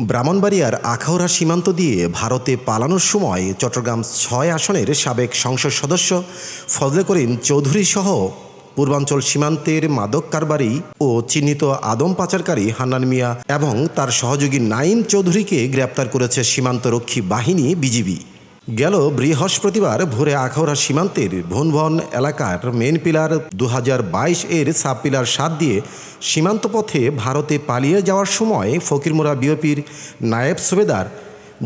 ব্রাহ্মণবাড়িয়ার আখাউড়া সীমান্ত দিয়ে ভারতে পালানোর সময় চট্টগ্রাম ছয় আসনের সাবেক সংসদ সদস্য ফজলে করিম চৌধুরী সহ পূর্বাঞ্চল সীমান্তের মাদক কারবারি ও চিহ্নিত আদম পাচারকারী হান্নান মিয়া এবং তার সহযোগী নাইম চৌধুরীকে গ্রেপ্তার করেছে সীমান্তরক্ষী বাহিনী বিজিবি। গেল বৃহস্পতিবার ভোরে আখাউড়া সীমান্তের ভুনভন এলাকার মেন পিলার দু হাজার বাইশ এর সাব পিলার সাত দিয়ে সীমান্ত পথে ভারতে পালিয়ে যাওয়ার সময় ফকিরমোড়া বিওপির নায়েব সুবেদার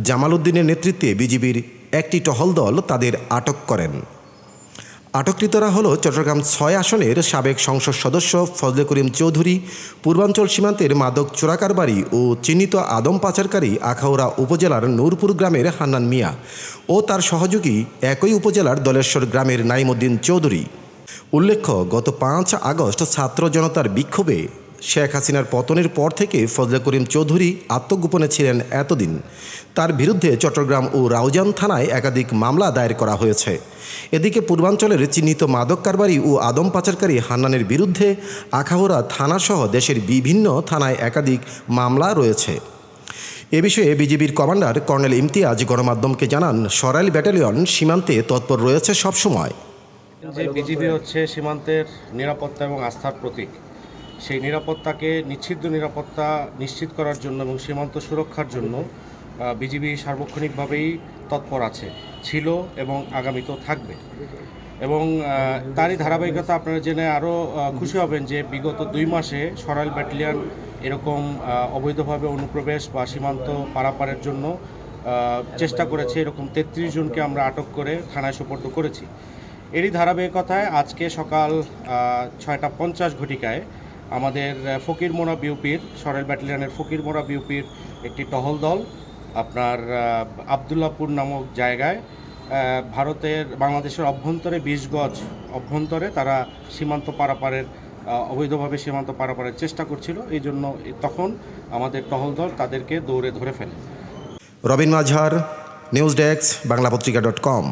জামাল উদ্দিনের নেতৃত্বে বিজিবির একটি টহল দল তাদের আটক করেন। আটককৃতরা হল চট্টগ্রাম ছয় আসনের সাবেক সংসদ সদস্য ফজলে করিম চৌধুরী, পূর্বাঞ্চল সীমান্তের মাদক চোরাকারবারি ও চিহ্নিত আদম পাচারকারী আখাউড়া উপজেলার নূরপুর গ্রামের হান্নান মিয়া ও তার সহযোগী একই উপজেলার দলেশ্বর গ্রামের নাইমুদ্দিন চৌধুরী। উল্লেখ্য, গত পাঁচ আগস্ট ছাত্র জনতার বিক্ষোভে শেখ হাসিনার পতনের পর থেকে ফজলে করিম চৌধুরী আত্মগোপনে ছিলেন এতদিন। তার বিরুদ্ধে চট্টগ্রাম ও রাউজান থানায় একাধিক মামলা দায়ের করা হয়েছে। এদিকে পূর্বাঞ্চলের চিহ্নিত মাদক কারবারি ও আদম পাচারকারী হান্নানের বিরুদ্ধে আখাউড়া থানাসহ দেশের বিভিন্ন থানায় একাধিক মামলা রয়েছে। এ বিষয়ে বিজিবির কমান্ডার কর্নেল ইমতিয়াজ গণমাধ্যমকে জানান, সরাইল ব্যাটালিয়ন সীমান্তে তৎপর রয়েছে সবসময়। যে বিজিবি হচ্ছে সীমান্তের নিরাপত্তা এবং আস্থার প্রতীক। সেই নিরাপত্তাকে নিশ্চিদ্র নিরাপত্তা নিশ্চিত করার জন্য এবং সীমান্ত সুরক্ষার জন্য বিজিবি সার্বক্ষণিকভাবেই তৎপর আছে, ছিল এবং আগামীতেও থাকবে। এবং তারই ধারাবাহিকতা আপনারা জেনে আরও খুশি হবেন যে বিগত দুই মাসে সরাইল ব্যাটালিয়ন এরকম অবৈধভাবে অনুপ্রবেশ বা সীমান্ত পারাপারের জন্য চেষ্টা করেছে এরকম তেত্রিশ জনকে আমরা আটক করে থানায় সুপর্দ করেছি। এরই ধারাবাহিকতায় আজকে সকাল ছয়টা পঞ্চাশ ঘটিকায় আমাদের আহ, ফকিরমোড়া বিউপির সরেল ব্যাটালিয়ানের ফকির ফকিরমোড়া বিউপির একটি টহল দল আপনার আবদুল্লাপুর নামক জায়গায় ভারতের বাংলাদেশের অভ্যন্তরে বিশ গজ অভ্যন্তরে তারা সীমান্ত পারাপারের অবৈধভাবে সীমান্ত পারাপারের চেষ্টা করছিল। এই জন্য তখন আমাদের টহল দল তাদেরকে দৌড়ে ধরে ফেলে। Robin Majhar news desk Bangla Patrika dot com.